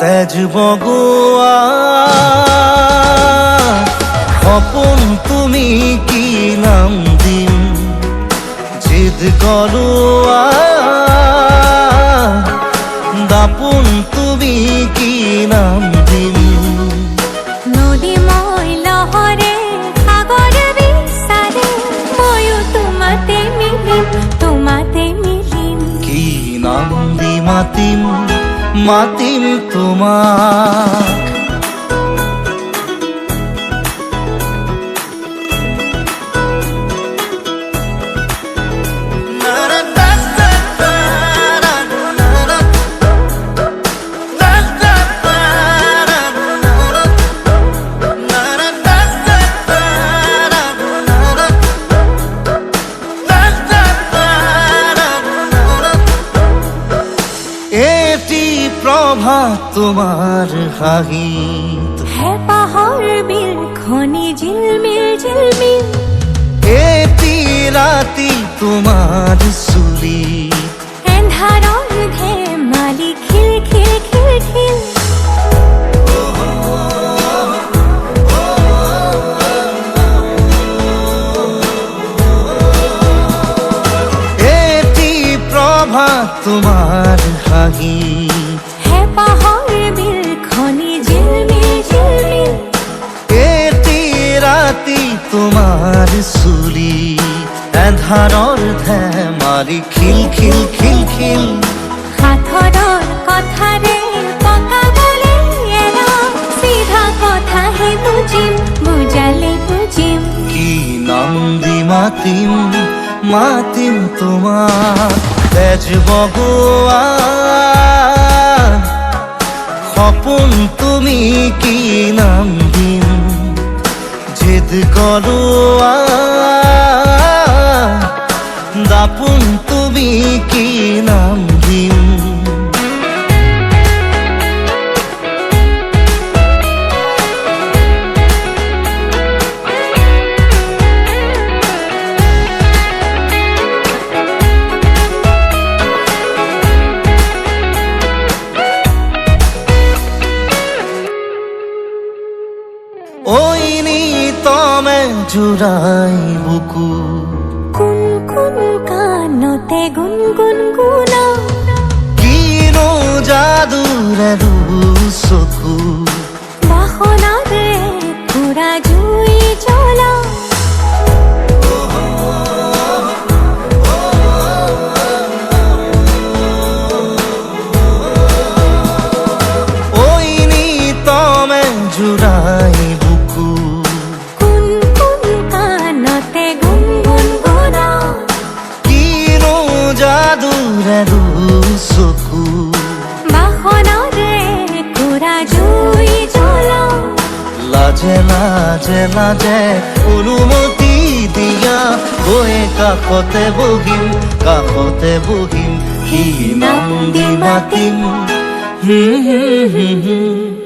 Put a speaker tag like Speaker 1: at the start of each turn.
Speaker 1: তেজ বগোয়া। তুমি কি নাম দিম? জিদ গলোয়া দাপোন তুমি কি নাম দিম?
Speaker 2: নদীময় লহরে সাগর বিচাৰে ময়ো তোমাতে মিলিম তোমাতে মিলিম।
Speaker 1: কি নাম দি মাতিম মাতিম তোমাক তোমার হাহিত
Speaker 2: হেঁপাহৰ বিল খনি জিলমিল জিলমিল
Speaker 1: এটি রাতি তোমার
Speaker 2: খিল খিল খিল খিল।
Speaker 1: প্রভাত তোমার হাহিত এন্ধাৰৰ ধেমালি খিল খিল খিল খিল।
Speaker 2: সাঁথৰৰ কথাৰে পকাবলে এৰা চিধা কথাহে বুজিম বুজালে বুজিম
Speaker 1: কি নাম দি মাতিম মাতিম তোমাক তেজ বগোৱা সপোন তুমি কি নাম দিম? জেদ গলোৱা দাপোন তুমি কি নাম দিম ওই নি জুড়াই বুকু জুড়াই বুকু।
Speaker 2: কোন কোন কাণতে গুণ গুণ গুণ
Speaker 1: কিনো যাদুৰে চকু
Speaker 2: বাসনাৰে পুৰা জুই জ্বলা।
Speaker 1: লাজে লাজে লাজে অনুমতি দিয়া গৈ কাষতে বহিম কাষতে বহিম কি নাম দি মাতিম হুম হুম হুম হুম